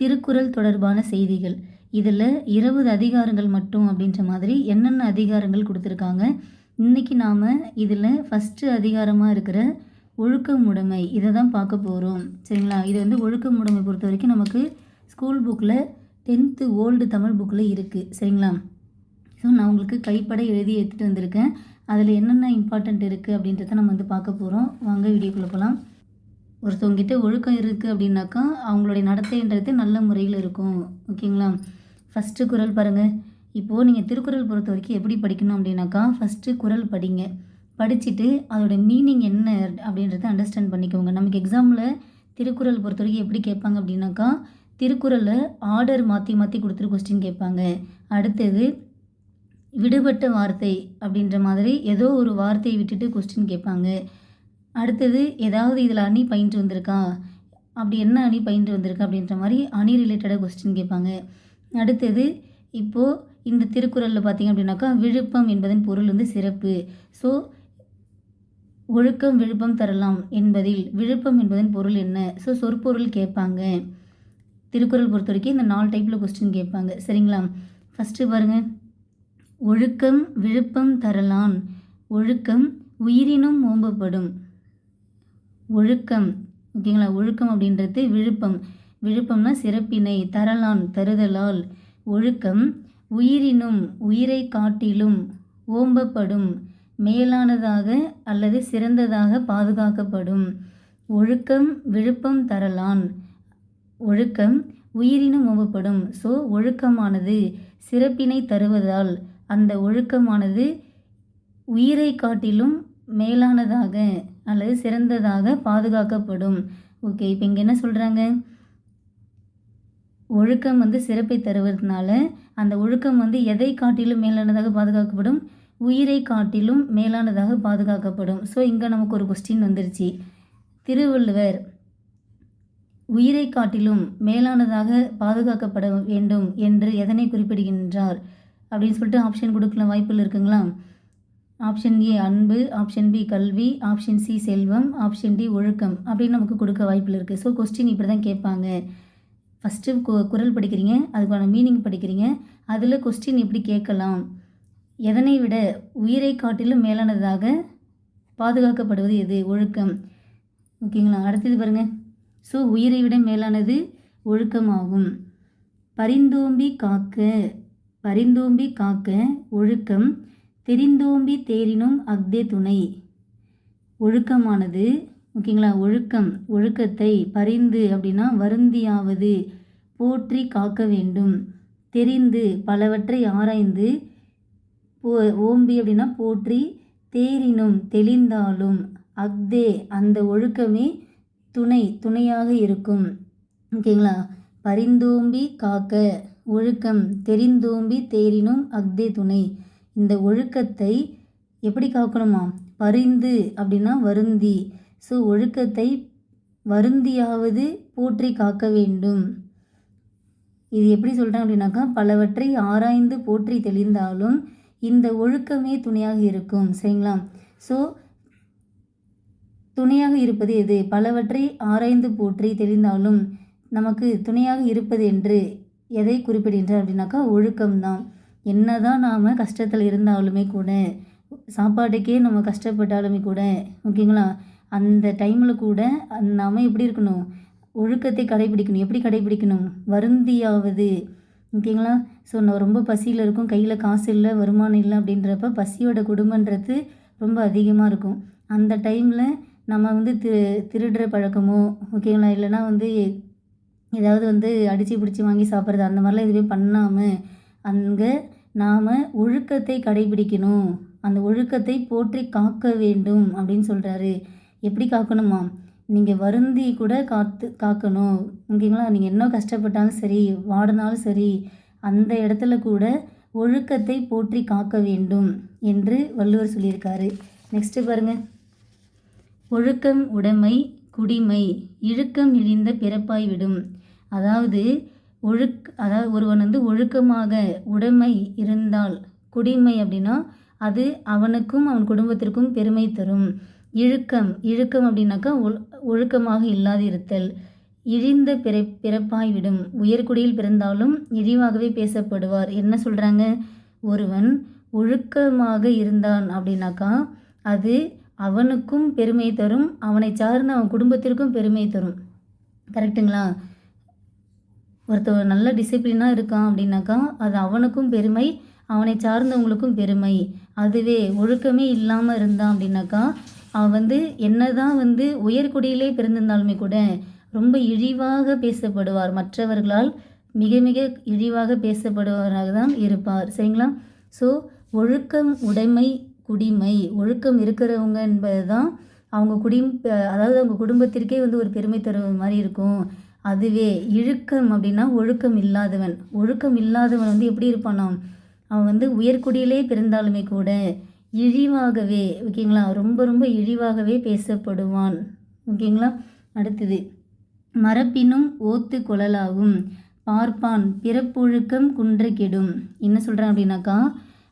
திருக்குறள் தொடர்பான செய்திகள். இதில் இருபது அதிகாரங்கள் மட்டும் அப்படின்ற மாதிரி என்னென்ன அதிகாரங்கள் கொடுத்துருக்காங்க. இன்றைக்கி நாம் இதில் ஃபஸ்ட்டு அதிகாரமாக இருக்கிற ஒழுக்கமுடைமை இதை தான் பார்க்க போகிறோம் சரிங்களா? இது வந்து ஒழுக்கமுடைமை பொறுத்த வரைக்கும் நமக்கு ஸ்கூல் புக்கில் டென்த்து ஓல்டு தமிழ் புக்கில் இருக்குது சரிங்களா? ஸோ நான் உங்களுக்கு கைப்பட எழுதி எடுத்துகிட்டு வந்திருக்கேன். அதில் என்னென்ன இம்பார்ட்டண்ட் இருக்குது அப்படின்றத நம்ம வந்து பார்க்க போகிறோம் வாங்க வீடியோக்குள்ளே போகலாம் ஒருத்தவங்கிட்ட ஒழுக்கம் இருக்குது அப்படின்னாக்கா அவங்களுடைய நடத்தைன்றது நல்ல முறையில் இருக்கும். ஓகேங்களா? ஃபஸ்ட்டு குரல் பாருங்கள் இப்போது நீங்கள் திருக்குறள் பொறுத்த வரைக்கும் எப்படி படிக்கணும் அப்படின்னாக்கா ஃபஸ்ட்டு குரல் படிங்க. படிச்சுட்டு அதோட மீனிங் என்ன அப்படின்றத அண்டர்ஸ்டாண்ட் பண்ணிக்கோங்க. நமக்கு எக்ஸாமில் திருக்குறள் பொறுத்த வரைக்கும் எப்படி கேட்பாங்க அப்படின்னாக்கா திருக்குறளை ஆர்டர் மாற்றி மாற்றி கொடுத்துரு கொஸ்டின் கேட்பாங்க. அடுத்தது விடுபட்ட வார்த்தை அப்படின்ற மாதிரி ஏதோ ஒரு வார்த்தையை விட்டுட்டு கொஸ்டின் கேட்பாங்க. அடுத்தது ஏதாவது இதில் அணி பயின்று வந்திருக்கா? அப்படி என்ன அணி பயின்று வந்திருக்கா அப்படின்ற மாதிரி அணி ரிலேட்டடாக கொஸ்டின் கேட்பாங்க. அடுத்தது இப்போது இந்த திருக்குறளில் பார்த்தீங்க அப்படின்னாக்கா விழுப்பம் என்பதன் பொருள் வந்து சிறப்பு. ஸோ ஒழுக்கம் விழுப்பம் தரலாம் என்பதில் விழுப்பம் என்பதன் பொருள் என்ன? ஸோ சொற்பொருள் கேட்பாங்க. திருக்குறள் பொறுத்த வரைக்கும் இந்த நாலு டைப்பில் கொஸ்டின் கேட்பாங்க. சரிங்களா? ஃபஸ்ட்டு பாருங்கள் ஒழுக்கம் விழுப்பம் தரலான் ஒழுக்கம் உயிரினும் ஓம்பப்படும். ஒழுக்கம். ஓகேங்களா? ஒழுக்கம் அப்படின்றது விழுப்பம். விழுப்பம்னா சிறப்பினை தரலான் தருதலால். ஒழுக்கம் உயிரினும் உயிரை காட்டிலும் ஓம்பப்படும் மேலானதாக அல்லது சிறந்ததாக பாதுகாக்கப்படும். ஒழுக்கம் விழுப்பம் தரலான். ஒழுக்கம் உயிரினும் ஓம்பப்படும். ஸோ ஒழுக்கமானது சிறப்பினை தருவதால் அந்த ஒழுக்கமானது உயிரை காட்டிலும் மேலானதாக அல்லது சிறந்ததாக பாதுகாக்கப்படும். ஓகே இப்போ இங்கே என்ன சொல்கிறாங்க ஒழுக்கம் வந்து சிறப்பை தருவதனால அந்த ஒழுக்கம் வந்து எதை காட்டிலும் மேலானதாக பாதுகாக்கப்படும்? உயிரை காட்டிலும் மேலானதாக பாதுகாக்கப்படும். ஸோ இங்கே நமக்கு ஒரு கொஸ்டின் வந்துருச்சு. திருவள்ளுவர் உயிரை காட்டிலும் மேலானதாக பாதுகாக்கப்பட வேண்டும் என்று எதனை குறிப்பிடுகின்றார்? அப்படின்னு சொல்லிட்டு ஆப்ஷன் கொடுக்கலாம் வாய்ப்புகள் இருக்குங்களா? ஆப்ஷன் ஏ அன்பு. ஆப்ஷன் பி கல்வி. ஆப்ஷன் சி செல்வம். ஆப்ஷன் டி ஒழுக்கம். அப்படின்னு நமக்கு கொடுக்க வாய்ப்பில் இருக்குது ஸோ கொஸ்டின் இப்படி தான் கேட்பாங்க. ஃபஸ்ட்டு கு குரல் படிக்கிறீங்க. அதுக்கான மீனிங் படிக்கிறீங்க. அதில் கொஸ்டின் எப்படி கேட்கலாம்? எதனை விட உயிரை காட்டிலும் மேலானதாக பாதுகாக்கப்படுவது எது? ஒழுக்கம். ஓகேங்களா? அடுத்தது பாருங்கள் ஸோ உயிரை விட மேலானது ஒழுக்கமாகும். பரிந்தோம்பி காக்க பரிந்தோம்பி காக்க ஒழுக்கம். தெரிந்தோம்பி தேரினும் அக்தே துணை. ஒழுக்கமானது ஓகேங்களா? ஒழுக்கம் ஒழுக்கத்தை பரிந்து அப்படின்னா வருந்தியாவது போற்றி காக்க வேண்டும். தெரிந்து பலவற்றை ஆராய்ந்து போ ஓம்பி அப்படின்னா போற்றி தேரினும் தெளிந்தாலும் அக்தே அந்த ஒழுக்கமே துணை துணையாக இருக்கும். ஓகேங்களா? பரிந்தோம்பி காக்க ஒழுக்கம் தெரிந்தோம்பி தேரினும் அக்தே துணை. இந்த ஒழுக்கத்தை எப்படி காக்கணுமா? பரிந்து அப்படின்னா வருந்தி. ஸோ ஒழுக்கத்தை வருந்தியாவது போற்றி காக்க வேண்டும். இது எப்படி சொல்கிறேன் அப்படின்னாக்கா பலவற்றை ஆராய்ந்து போற்றி தெளிந்தாலும் இந்த ஒழுக்கமே துணையாக இருக்கும். சரிங்களா? ஸோ துணையாக இருப்பது எது? பலவற்றை ஆராய்ந்து போற்றி தெளிந்தாலும் நமக்கு துணையாக இருப்பது என்று எதை குறிப்பிடுகின்றார் அப்படின்னாக்கா ஒழுக்கம்தான். என்ன தான் நாம் கஷ்டத்தில் இருந்தாலுமே கூட சாப்பாட்டுக்கே நம்ம கஷ்டப்பட்டாலுமே கூட ஓகேங்களா? அந்த டைமில் கூட நாம் எப்படி இருக்கணும்? ஒழுக்கத்தை கடைபிடிக்கணும். எப்படி கடைபிடிக்கணும்? வருந்தியாவது ஓகேங்களா? ஸோ நான் ரொம்ப பசியில் இருக்கும். கையில் காசு இல்லை வருமானம் இல்லை அப்படின்றப்ப பசியோட குடும்பன்றது ரொம்ப அதிகமாக இருக்கும். அந்த டைமில் நம்ம வந்து திரு திருடுற பழக்கமோ ஓகேங்களா? இல்லைனா வந்து ஏதாவது வந்து அடித்து பிடிச்சி வாங்கி சாப்பிட்றது அந்த மாதிரிலாம் எதுவுமே பண்ணாமல் அங்கே நாம் ஒழுக்கத்தை கடைபிடிக்கணும். அந்த ஒழுக்கத்தை போற்றி காக்க வேண்டும் அப்படின்னு சொல்கிறாரு எப்படி காக்கணுமா? நீங்கள் வருந்தி கூட காத்து காக்கணும். ஓகேங்களா? நீங்கள் என்ன கஷ்டப்பட்டாலும் சரி வாடினாலும் சரி அந்த இடத்துல கூட ஒழுக்கத்தை போற்றி காக்க வேண்டும் என்று வள்ளுவர் சொல்லியிருக்காரு. நெக்ஸ்ட்டு பாருங்கள் ஒழுக்கம் உடைமை குடிமை இழுக்கம் இழிந்த பிறப்பாய் விடும் அதாவது ஒழுக் அதாவது ஒருவன் வந்து ஒழுக்கமாக உடைமை இருந்தால் குடிமை அப்படின்னா அது அவனுக்கும் அவன் குடும்பத்திற்கும் பெருமை தரும். இழுக்கம் இழுக்கம் அப்படின்னாக்கா ஒ ஒழுக்கமாக இல்லாது இருத்தல் இழிந்த பிற பிறப்பாய் விடும் உயர்குடியில் பிறந்தாலும் இழிவாகவே பேசப்படுவார். என்ன சொல்கிறாங்க ஒருவன் ஒழுக்கமாக இருந்தான் அப்படின்னாக்கா அது அவனுக்கும் பெருமை தரும் அவனை சார்ந்த அவன் குடும்பத்திற்கும் பெருமை தரும். கரெக்டுங்களா ஒருத்தர் நல்ல டிசிப்ளினாக இருக்கான் அப்படின்னாக்கா அது அவனுக்கும் பெருமை அவனை சார்ந்தவங்களுக்கும் பெருமை. அதுவே ஒழுக்கமே இல்லாமல் இருந்தான் அப்படின்னாக்கா அவன் வந்து என்னதான் வந்து உயர்குடியிலே பிறந்திருந்தாலுமே கூட ரொம்ப இழிவாக பேசப்படுவார். மற்றவர்களால் மிக மிக இழிவாக பேசப்படுவராக தான் இருப்பார். சரிங்களா? ஸோ ஒழுக்கம் உடைமை குடிமை. ஒழுக்கம் இருக்கிறவங்க என்பது தான் அவங்க குடி அதாவது அவங்க குடும்பத்திற்கே வந்து ஒரு பெருமை தருவது மாதிரி இருக்கும். அதுவே இழுக்கம் அப்படின்னா ஒழுக்கம் இல்லாதவன். ஒழுக்கம் இல்லாதவன் வந்து எப்படி இருப்பானாம் அவன் வந்து உயர்குடியிலே பிறந்தாலுமே கூட இழிவாகவே ஓகேங்களா? ரொம்ப ரொம்ப இழிவாகவே பேசப்படுவான். ஓகேங்களா? அடுத்தது மரப்பினும் ஓத்து குழலாகும். பார்ப்பான் பிறப்பொழுக்கம் குன்று கெடும் என்ன சொல்கிறான் அப்படின்னாக்கா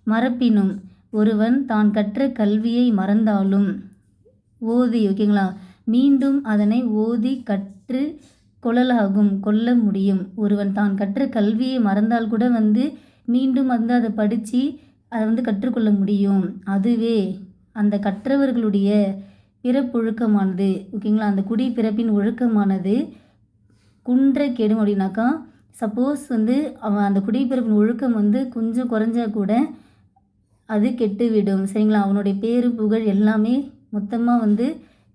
மரப்பினும் ஒருவன் தான் கற்ற கல்வியை மறந்தாலும் ஓதி ஓகேங்களா? மீண்டும் அதனை ஓதி கற்று கொள்ளலாகும் கொல்ல முடியும். ஒருவன் தான் கற்ற கல்வியை மறந்தால் கூட வந்து மீண்டும் வந்து அதை படித்து அதை வந்து கற்றுக்கொள்ள முடியும். அதுவே அந்த கற்றவர்களுடைய பிறப்பொழுக்கமானது. ஓகேங்களா? அந்த குடி பிறப்பின் ஒழுக்கமானது. குன்ற கெடும் அப்படின்னாக்கா சப்போஸ் வந்து அவன் அந்த குடிப்பிறப்பின் ஒழுக்கம் வந்து கொஞ்சம் குறைஞ்சா கூட அது கெட்டுவிடும். சரிங்களா? அவனுடைய பேரு புகழ் எல்லாமே மொத்தமாக வந்து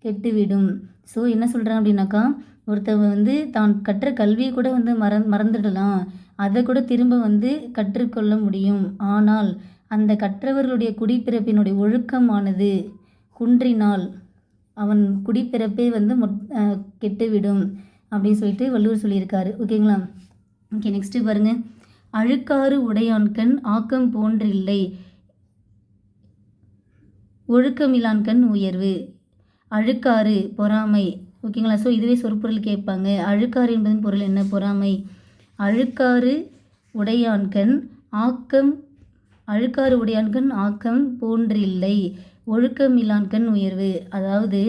கெட்டுவிடும். ஸோ என்ன சொல்கிறேன் அப்படின்னாக்கா ஒருத்தவங்க வந்து தான் கற்ற கல்வியை கூட வந்து மற மறந்துடலாம். அதை கூட திரும்ப வந்து கற்றுக்கொள்ள முடியும். ஆனால் அந்த கற்றவர்களுடைய குடிப்பிறப்பினுடைய ஒழுக்கமானது குன்றினால் அவன் குடிப்பிறப்பே வந்து மொட் கெட்டுவிடும் அப்படின்னு சொல்லிட்டு வள்ளுவர் சொல்லியிருக்காரு. ஓகேங்களா? ஓகே நெக்ஸ்ட்டு பாருங்கள் அழுக்காறு உடையான்கண் ஆக்கம் போன்றில்லை. ஒழுக்கமிலான்கண் உயர்வு. அழுக்காறு பொறாமை. ஓகேங்களா? ஸோ இதுவே சொற்பொருள் கேட்பாங்க. அழுக்காறு என்பதன் பொருள் என்ன? பொறாமை. அழுக்காறு உடையான்கண் ஆக்கம் அழுக்காறு உடையான்கண் ஆக்கம் போன்றில்லை. ஒழுக்கமில்லான்கண் உயர்வு. அதாவது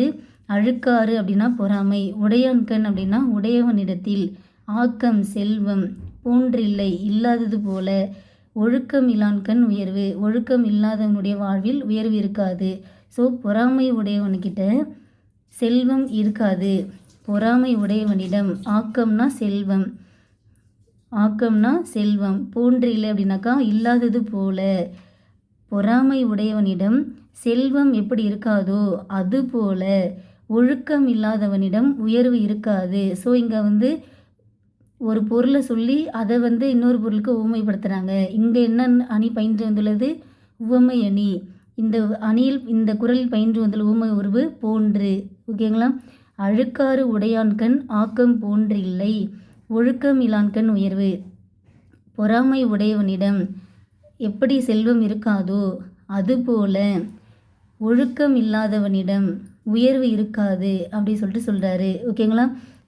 அழுக்காறு அப்படின்னா பொறாமை. உடையான்கண் அப்படின்னா உடையவனிடத்தில். ஆக்கம் செல்வம் போன்றில்லை இல்லாதது போல. ஒழுக்கம் இல்லான்கண் உயர்வு. ஒழுக்கம் இல்லாதவனுடைய வாழ்வில் உயர்வு இருக்காது. ஸோ பொறாமை உடையவன்கிட்ட செல்வம் இருக்காது. பொறாமை உடையவனிடம் ஆக்கம்னா செல்வம். ஆக்கம்னா செல்வம். போன்றில்லை அப்படின்னாக்கா இல்லாதது போல. பொறாமை உடையவனிடம் செல்வம் எப்படி இருக்காதோ அது போல. ஒழுக்கம் இல்லாதவனிடம் உயர்வு இருக்காது. ஸோ இங்கே வந்து ஒரு பொருளை சொல்லி அதை வந்து இன்னொரு பொருளுக்கு உவமைப்படுத்துகிறாங்க இங்கே என்ன அணி பயின்று வந்துள்ளது? உவமை அணி. இந்த அணியில் இந்த குரலில் பயின்று வந்துள்ள ஊமை உருவு போன்று. ஓகேங்களா? அழுக்காறு உடையான்கண் ஆக்கம் போன்றில்லை. ஒழுக்கம் இலான்கண் உயர்வு. பொறாமை உடையவனிடம் எப்படி செல்வம் இருக்காதோ அதுபோல ஒழுக்கம் இல்லாதவனிடம் உயர்வு இருக்காது அப்படி சொல்லிட்டு சொல்கிறாரு ஓகேங்களா?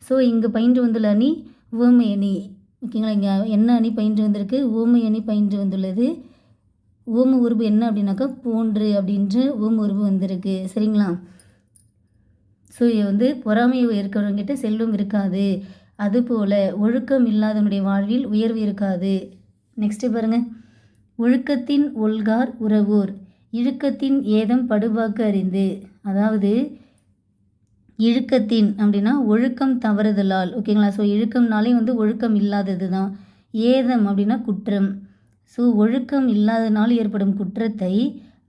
ஸோ இங்கே பயின்று வந்துள்ள அணி உவமை அணி. ஓகேங்களா? இங்கே என்ன அணி பயின்று வந்திருக்கு? ஊமை அணி பயின்று வந்துள்ளது ஓம உருவு என்ன அப்படின்னாக்கா போன்று அப்படின்ற ஓம உருவு வந்திருக்கு. சரிங்களா? ஸோ இது வந்து பொறாமை இருக்கிறவங்கிட்ட செல்வம் இருக்காது. அதுபோல் ஒழுக்கம் இல்லாதவனுடைய வாழ்வில் உயர்வு இருக்காது. நெக்ஸ்ட்டு பாருங்கள் ஒழுக்கத்தின் ஒல்கார் உறவோர். இழுக்கத்தின் ஏதம் படுபாக்கு அறிந்து. அதாவது இழுக்கத்தின் அப்படின்னா ஒழுக்கம் தவறுதலால். ஓகேங்களா ஸோ இழுக்கம்னாலே வந்து ஒழுக்கம் இல்லாதது தான் ஏதம் அப்படின்னா குற்றம். ஸோ ஒழுக்கம் இல்லாதனால் ஏற்படும் குற்றத்தை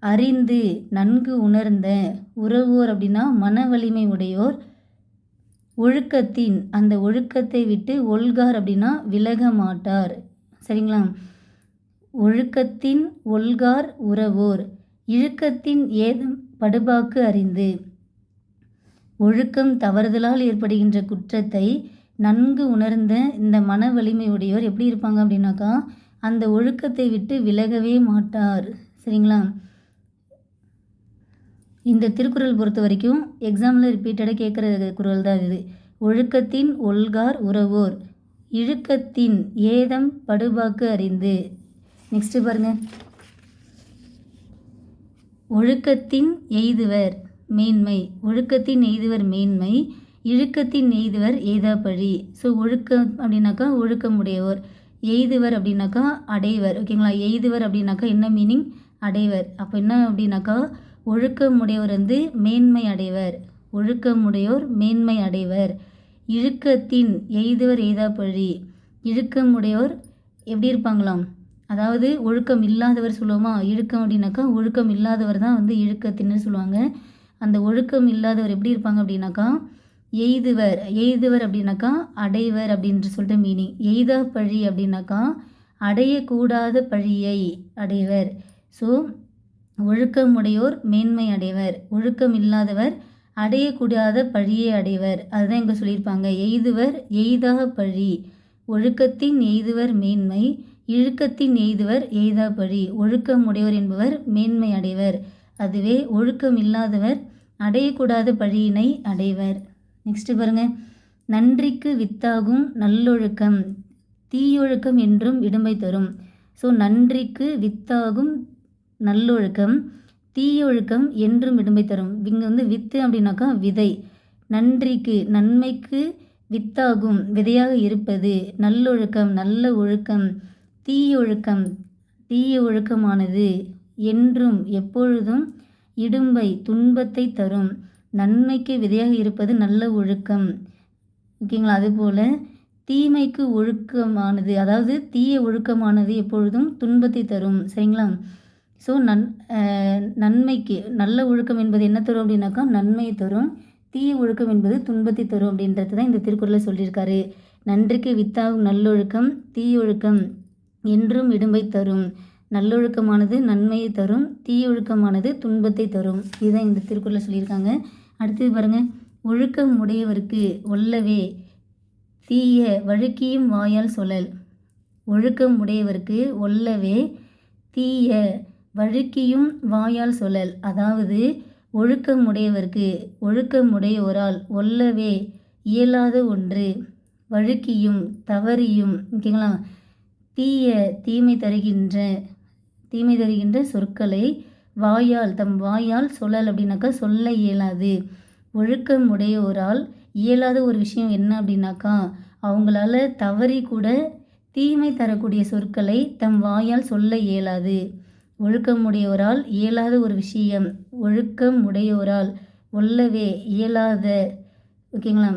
அறிந்து நன்கு உணர்ந்த உறவோர் அப்படின்னா மன வலிமை உடையோர். ஒழுக்கத்தின் அந்த ஒழுக்கத்தை விட்டு ஒல்கார் அப்படின்னா விலக மாட்டார். சரிங்களா? ஒழுக்கத்தின் ஒல்கார் உறவோர். இழுக்கத்தின் ஏதம் படுபாக்கு அறிந்து. ஒழுக்கம் தவறுதலால் ஏற்படுகின்ற குற்றத்தை நன்கு உணர்ந்த இந்த மன வலிமையுடையோர் எப்படி இருப்பாங்க அப்படின்னாக்கா அந்த ஒழுக்கத்தை விட்டு விலகவே மாட்டார். சரிங்களா? இந்த திருக்குறள் பொறுத்த வரைக்கும் எக்ஸாமில் ரிப்பீட்டடாக கேட்குற குரல் தான் இது. ஒழுக்கத்தின் ஒல்கார் உறவோர். இழுக்கத்தின் ஏதம் படுபாக்கு அறிந்து. நெக்ஸ்ட்டு பாருங்கள் ஒழுக்கத்தின் எய்துவர் மேன்மை. ஒழுக்கத்தின் எய்துவர் மேன்மை. இழுக்கத்தின் எய்துவர் எய்தாப்பழி ஸோ ஒழுக்கம் அப்படின்னாக்கா ஒழுக்கமுடையவர் எய்துவர் அப்படின்னாக்கா அடைவர். ஓகேங்களா? எய்துவர் அப்படின்னாக்கா என்ன மீனிங் அடைவர். அப்போ என்ன அப்படின்னாக்கா ஒழுக்கமுடையவர் வந்து மேன்மை அடைவர். ஒழுக்கமுடையோர் மேன்மை அடைவர். இழுக்கத்தின் எய்துவர் எய்தாப்பழி இழுக்கமுடையோர் எப்படி இருப்பாங்களாம்? அதாவது ஒழுக்கம் இல்லாதவர் சொல்லுவோமா? இழுக்கம் அப்படின்னாக்கா ஒழுக்கம் இல்லாதவர் தான் வந்து இழுக்கத்தின்னு சொல்லுவாங்க. அந்த ஒழுக்கம் இல்லாதவர் எப்படி இருப்பாங்க அப்படின்னாக்கா எய்துவர். எய்துவர் அப்படின்னாக்கா அடைவர் அப்படின்ட்டு சொல்லிட்டு மீனிங் எய்தா பழி அப்படின்னாக்கா அடையக்கூடாத பழியை அடைவர். ஸோ ஒழுக்கமுடையோர் மேன்மை அடைவர். ஒழுக்கம் இல்லாதவர் அடையக்கூடாத பழியை அடைவர். அதுதான் இங்கே சொல்லியிருப்பாங்க. எய்துவர் எய்தா பழி. ஒழுக்கத்தின் எய்துவர் மேன்மை. இழுக்கத்தின் எய்துவர் எய்தா பழி. ஒழுக்கமுடையோர் என்பவர் மேன்மை அடைவர். அதுவே ஒழுக்கம் இல்லாதவர் அடையக்கூடாத பழியினை அடைவர். நெக்ஸ்ட்டு பாருங்கள் நன்றிக்கு வித்தாகும் நல்லொழுக்கம் தீயொழுக்கம் என்றும் இடும்பை தரும். ஸோ நன்றிக்கு வித்தாகும் நல்லொழுக்கம் தீயொழுக்கம் என்றும் இடும்பை தரும். இங்கே வந்து வித்து அப்படின்னாக்கா விதை. நன்றிக்கு நன்மைக்கு வித்தாகும் விதையாக இருப்பது. நல்லொழுக்கம் நல்ல ஒழுக்கம் தீயொழுக்கம் தீய ஒழுக்கமானது என்றும் எப்பொழுதும் இடும்பை துன்பத்தை தரும். நன்மைக்கு விதையாக இருப்பது நல்ல ஒழுக்கம். ஓகேங்களா? அதுபோல் தீமைக்கு ஒழுக்கமானது அதாவது தீய ஒழுக்கமானது எப்பொழுதும் துன்பத்தை தரும். சரிங்களா? ஸோ நன் நன்மைக்கு நல்ல ஒழுக்கம் என்பது என்ன தரும் அப்படின்னாக்கா நன்மையை தரும். தீய ஒழுக்கம் என்பது துன்பத்தை தரும் அப்படின்றது தான் இந்த திருக்குறளில் சொல்லியிருக்காரு. நன்றிக்கு வித்தாகும் நல்லொழுக்கம் தீயொழுக்கம் என்றும் இடும்பை தரும். நல்லொழுக்கமானது நன்மையை தரும் தீயொழுக்கமானது துன்பத்தை தரும். இதுதான் இந்த திருக்குறளில் சொல்லியிருக்காங்க. அடுத்தது பாருங்கள் ஒழுக்கம் உடையவருக்கு ஒல்லவே தீய வழுக்கியும் வாயால் சொல்லல். ஒழுக்கம் உடையவருக்கு ஒல்லவே தீய வழுக்கியும் வாயால் சொல்லல். அதாவது ஒழுக்கம் உடையவருக்கு ஒழுக்கம் உடையோரால் ஒல்லவே இயலாத ஒன்று. வழுக்கியும் தவறியும் ஓகேங்களா? தீய தீமை தருகின்ற தீமை தருகின்ற சொற்களை வாயால் தம் வாயால் சொல்லல் அப்படின்னாக்கா சொல்ல இயலாது. ஒழுக்கம் உடையோரால் இயலாத ஒரு விஷயம் என்ன அப்படின்னாக்கா அவங்களால தவறி கூட தீமை தரக்கூடிய சொற்களை தம் வாயால் சொல்ல இயலாது. ஒழுக்கமுடையோரால் இயலாத ஒரு விஷயம் ஒழுக்கம் உடையோரால் ஒல்லவே இயலாத ஓகேங்களா?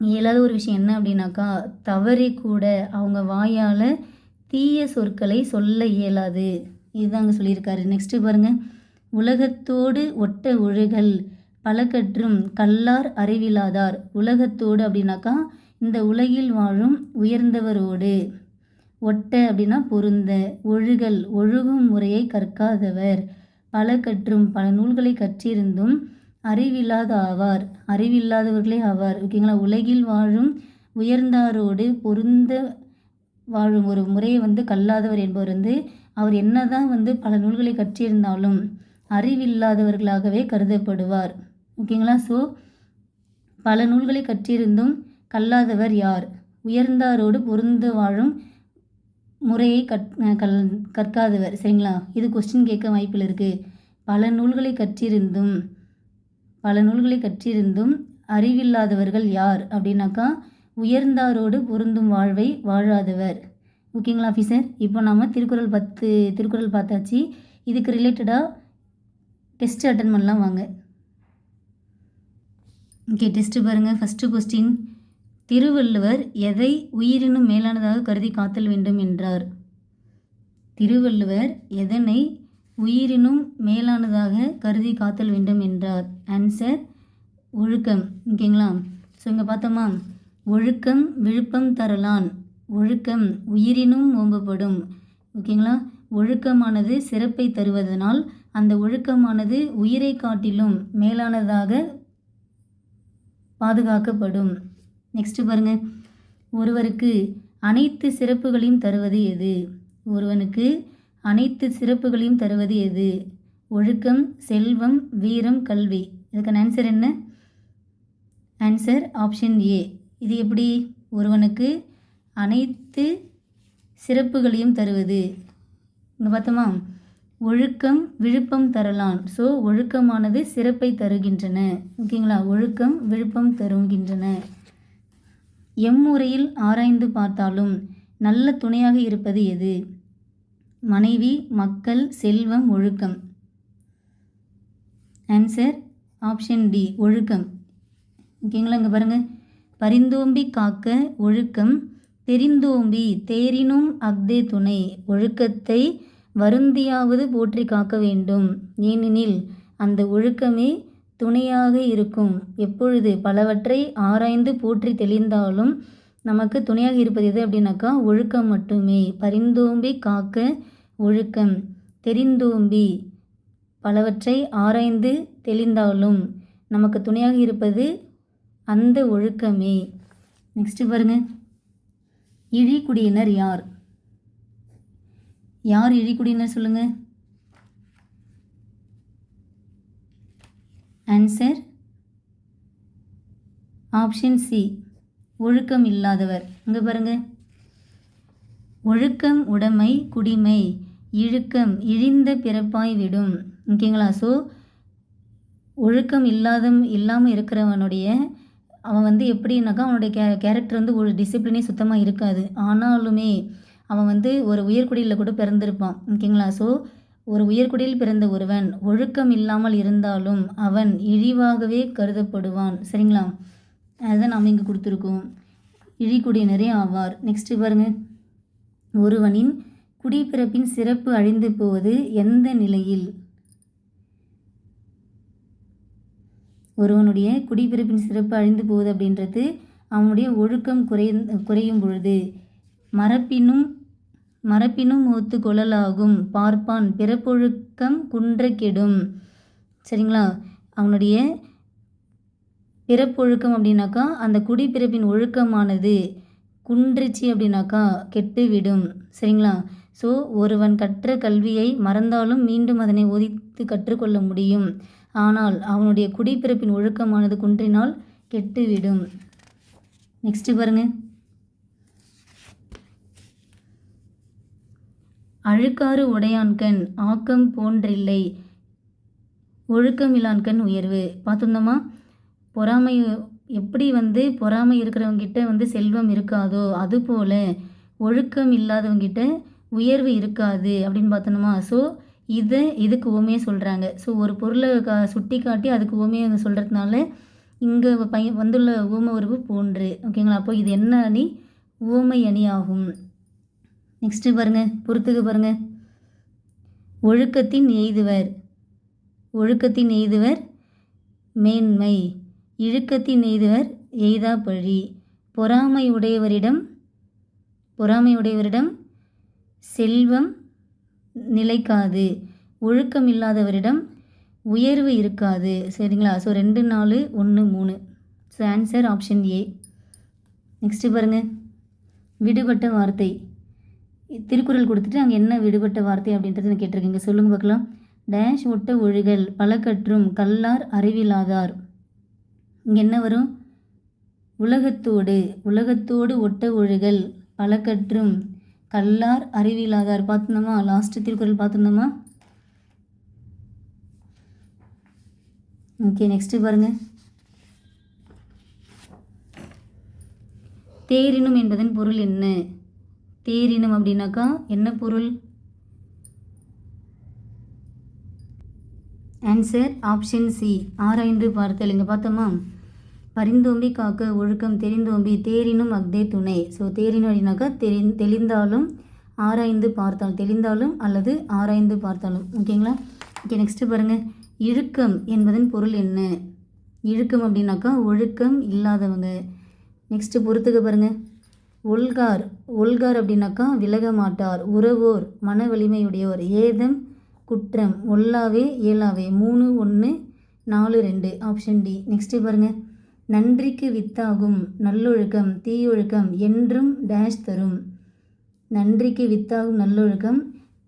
இயலாத ஒரு விஷயம் என்ன அப்படின்னாக்கா தவறி கூட அவங்க வாயால் தீய சொற்களை சொல்ல இயலாது. இதுதாங்க சொல்லியிருக்காரு. நெக்ஸ்ட்டு பாருங்கள் உலகத்தோடு ஒட்ட ஒழுகல் பலகற்றும் கல்லார் அறிவிலாதார். உலகத்தோடு அப்படின்னாக்கா இந்த உலகில் வாழும் உயர்ந்தவரோடு. ஒட்ட அப்படின்னா பொருந்த ஒழுகல் ஒழுகும் முறையை கற்காதவர். பல கற்றும் பல நூல்களை கற்றிருந்தும் அறிவில்லாத ஆவார். அறிவில்லாதவர்களே ஆவார். ஓகேங்களா உலகில் வாழும் உயர்ந்தாரோடு பொருந்த வாழும் ஒரு முறையை வந்து கல்லாதவர் என்பவர் வந்து அவர் என்னதான் வந்து பல நூல்களை கற்றிருந்தாலும் அறிவில்லாதவர்களாகவே கருதப்படுவார். ஓகேங்களா? ஸோ பல நூல்களை கற்றிருந்தும் கல்லாதவர் யார்? உயர்ந்தாரோடு பொருந்து வாழும் முறையை கற் கல் கற்காதவர். சரிங்களா? இது கொஸ்டின் கேட்க வாய்ப்பில் இருக்குது பல நூல்களை கற்றிருந்தும் பல நூல்களை கற்றிருந்தும் அறிவில்லாதவர்கள் யார்? அப்படின்னாக்கா உயர்ந்தாரோடு பொருந்தும் வாழ்வை வாழாதவர். ஓகேங்களா ஆஃபீஸர்? இப்போ நாம் திருக்குறள் பத்து திருக்குறள் பார்த்தாச்சு. இதுக்கு ரிலேட்டடாக டெஸ்ட் அட்டன் பண்ணலாம் வாங்க. ஓகே டெஸ்ட்டு பாருங்கள் ஃபஸ்ட்டு கொஸ்டின் திருவள்ளுவர் எதை உயிரினும் மேலானதாக கருதி காத்தல் வேண்டும் என்றார்? திருவள்ளுவர் எதனை உயிரினும் மேலானதாக கருதி காத்தல் வேண்டும் என்றார்? ஆன்சர் ஒழுக்கம். ஓகேங்களா ஸோ இங்கே பார்த்தோமா? ஒழுக்கம் விழுப்பம் தரலான். ஒழுக்கம் உயிரினும் ஓம்பப்படும். ஓகேங்களா? ஒழுக்கமானது சிறப்பை தருவதனால் அந்த ஒழுக்கமானது உயிரை காட்டிலும் மேலானதாக பாதுகாக்கப்படும். நெக்ஸ்ட்டு பாருங்கள் ஒருவருக்கு அனைத்து சிறப்புகளையும் தருவது எது? ஒருவனுக்கு அனைத்து சிறப்புகளையும் தருவது எது? ஒழுக்கம் செல்வம் வீரம் கல்வி. இதுக்கான ஆன்சர் என்ன? ஆன்சர் ஆப்ஷன் ஏ இது எப்படி? ஒருவனுக்கு அனைத்து சிறப்புகளையும் தருவது. இங்கே பார்த்தோமா? ஒழுக்கம் விழுப்பம் தரலான். ஸோ ஒழுக்கமானது சிறப்பை தருகின்றன. ஓகேங்களா? ஒழுக்கம் விழுப்பம் தருகின்றன. எம்முறையில் ஆராய்ந்து பார்த்தாலும் நல்ல துணையாக இருப்பது எது? மனைவி மக்கள் செல்வம் ஒழுக்கம். ஆன்சர் ஆப்ஷன் டி ஒழுக்கம். ஓகேங்களா? இங்கே பாருங்கள் பரிந்தோம்பி காக்க ஒழுக்கம் தெரிந்தோம்பி தேரினும் அக்தே துணை ஒழுக்கத்தை வருந்தியாவது போற்றி காக்க வேண்டும். ஏனெனில் அந்த ஒழுக்கமே துணையாக இருக்கும். எப்பொழுது பலவற்றை ஆராய்ந்து போற்றி தெளிந்தாலும் நமக்கு துணையாக இருப்பது எது அப்படின்னாக்கா ஒழுக்கம் மட்டுமே. பரிந்தோம்பி காக்க ஒழுக்கம். தெரிந்தோம்பி பலவற்றை ஆராய்ந்து தெளிந்தாலும் நமக்கு துணையாக இருப்பது அந்த ஒழுக்கமே. நெக்ஸ்ட்டு பாருங்கள் இழிக்குடியினர் யார்? யார் இழிக்குடியினர் சொல்லுங்க? ஆன்சர் ஆப்ஷன் சி ஒழுக்கம் இல்லாதவர். இங்கே பாருங்க. ஒழுக்கம் உடைமை குடிமை இழுக்கம் இழிந்த பிறப்பாய் விடும். ஓகேங்களா? ஸோ ஒழுக்கம் இல்லாத இல்லாமல் இருக்கிறவனுடைய அவன் வந்து எப்படின்னாக்கா அவனுடைய கே கேரக்டர் வந்து ஒரு டிசிப்ளினே சுத்தமாக இருக்காது. ஆனாலுமே அவன் வந்து ஒரு உயர்குடியில் கூட பிறந்திருப்பான். ஓகேங்களா? ஸோ ஒரு உயர்குடியில் பிறந்த ஒருவன் ஒழுக்கம் இல்லாமல் இருந்தாலும் அவன் இழிவாகவே கருதப்படுவான். சரிங்களா? அதுதான் நாம் இங்கே கொடுத்துருக்கோம். இழிக்குடியினரே ஆவார். நெக்ஸ்ட்டு பாருங்க. ஒருவனின் குடிப்பிறப்பின் சிறப்பு அழிந்து போவது எந்த நிலையில்? ஒருவனுடைய குடிப்பிறப்பின் சிறப்பு அழிந்து போகுது அப்படின்றது அவனுடைய ஒழுக்கம் குறை குறையும் பொழுது. மரப்பினும் மரப்பினும் ஒத்து கொள்ளலாகும் பார்ப்பான் பிறப்பொழுக்கம் குன்ற கெடும் சரிங்களா? அவனுடைய பிறப்பொழுக்கம் அப்படின்னாக்கா அந்த குடிப்பிறப்பின் ஒழுக்கமானது குன்றிச்சு அப்படின்னாக்கா கெட்டுவிடும். சரிங்களா? ஸோ ஒருவன் கற்ற கல்வியை மறந்தாலும் மீண்டும் அதனை ஒதித்து கற்றுக்கொள்ள முடியும். ஆனால் அவனுடைய குடிப்பிறப்பின் ஒழுக்கமானது குன்றினால் கெட்டுவிடும். நெக்ஸ்ட்டு பாருங்க. அழுக்காறு உடையான்கண் ஆக்கம் போன்றில்லை. ஒழுக்கமில்லான்கண் உயர்வு. பார்த்துருந்தோமா? பொறாமை எப்படி வந்து பொறாமை இருக்கிறவங்கிட்ட வந்து செல்வம் இருக்காதோ அதுபோல் ஒழுக்கம் இல்லாதவங்கிட்ட உயர்வு இருக்காது அப்படின்னு பார்த்தோமா ஸோ இதை இதுக்கு ஓமையாக சொல்கிறாங்க ஸோ ஒரு பொருளை கா சுட்டி காட்டி அதுக்கு ஓமையாக சொல்கிறதுனால இங்கே பையன் வந்துள்ள ஊம உருவு போன்று. ஓகேங்களா அப்போ இது என்ன அணி? ஊமை அணி ஆகும் நெக்ஸ்ட்டு பாருங்கள் பொறுத்துக்கு பாருங்கள் ஒழுக்கத்தின் எய்துவர். ஒழுக்கத்தின் எய்துவர் மேன்மை. இழுக்கத்தின் எய்துவர் எய்தா பழி. பொறாமை உடையவரிடம் பொறாமை உடையவரிடம் செல்வம் நிலைக்காது. ஒழுக்கம் இல்லாதவரிடம் உயர்வு இருக்காது. சரிங்களா? ஸோ ரெண்டு நாலு ஒன்று மூணு. So answer option A next பாருங்கள் விடுபட்ட வார்த்தை. திருக்குறள் கொடுத்துட்டு அங்கே என்ன விடுபட்ட வார்த்தை அப்படின்றத நான் கேட்டிருக்கீங்க சொல்லுங்க பார்க்கலாம். டேஷ் ஒட்ட ஒழுகல் பலகற்றும் கல்லார் அறிவிலாதார். இங்கே என்ன வரும்? உலகத்தோடு உலகத்தோடு ஒட்ட ஒழுகல் பலகற்றும் கல்லார் அறிவியலாதார் பார்த்துருந்தோமா? லாஸ்ட் திருக்குறள் பார்த்துருந்தோமா? ஓகே நெக்ஸ்ட்டு பாருங்கள் தேரினும் என்பதன் பொருள் என்ன? தேரினும் அப்படின்னாக்கா என்ன பொருள்? ஆன்சர் ஆப்ஷன் சி ஆராய்ந்து பார்த்தல். இங்கே பார்த்தோமா? பரிந்தோம்பி காக்க ஒழுக்கம் தெரிந்தோம்பி தேரினும் அக்தே துணை. ஸோ தேரினும் அப்படின்னாக்கா தெரி தெளிந்தாலும் ஆராய்ந்து பார்த்தால் தெளிந்தாலும் அல்லது ஆராய்ந்து பார்த்தாலும். ஓகேங்களா ஓகே நெக்ஸ்ட்டு பாருங்கள் இழுக்கம் என்பதன் பொருள் என்ன? இழுக்கம் அப்படின்னாக்கா ஒழுக்கம் இல்லாதவங்க. நெக்ஸ்ட்டு பொறுத்துக்க பாருங்கள் ஒல்கார் ஒல்கார் அப்படின்னாக்கா விலக மாட்டார் உறவோர் மன வலிமையுடையோர். ஏதம் குற்றம் ஒல்லாவே இயலாவே. மூணு ஒன்று நாலு ரெண்டு. ஆப்ஷன் டி நெக்ஸ்ட்டு பாருங்கள் நன்றிக்கு வித்தாகும் நல்லொழுக்கம் தீயொழுக்கம் என்றும் டேஷ் தரும். நன்றிக்கு வித்தாகும் நல்லொழுக்கம்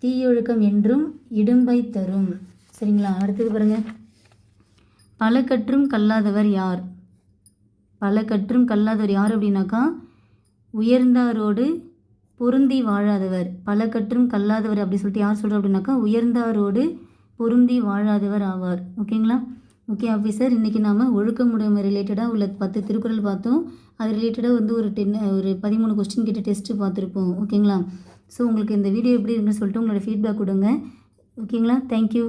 தீயொழுக்கம் என்றும் இடும்பை தரும். சரிங்களா? அடுத்தது பாருங்கள் பல கற்றும் கல்லாதவர் யார்? பல கற்றும் கல்லாதவர் யார் அப்படின்னாக்கா உயர்ந்தாரோடு பொருந்தி வாழாதவர். பல கற்றும் கல்லாதவர் அப்படி சொல்லிட்டு யார் சொல்கிறார் அப்படின்னாக்கா உயர்ந்தாரோடு பொருந்தி வாழாதவர் ஆவார். ஓகேங்களா? ஓகே ஆஃபீஸர் இன்றைக்கி நாம் ஒழுக்கமுடைமை ரிலேட்டடாக உள்ள பத்து திருக்குறள் பார்த்தோம். அது ரிலேட்டடாக வந்து ஒரு டென் ஒரு பதிமூணு கொஸ்டின் கிட்ட டெஸ்ட்டு பார்த்துருப்போம். ஓகேங்களா ஸோ உங்களுக்கு இந்த வீடியோ எப்படி இருக்குன்னு சொல்லிட்டு உங்களோட ஃபீட்பேக் கொடுங்க. ஓகேங்களா தேங்க்யூ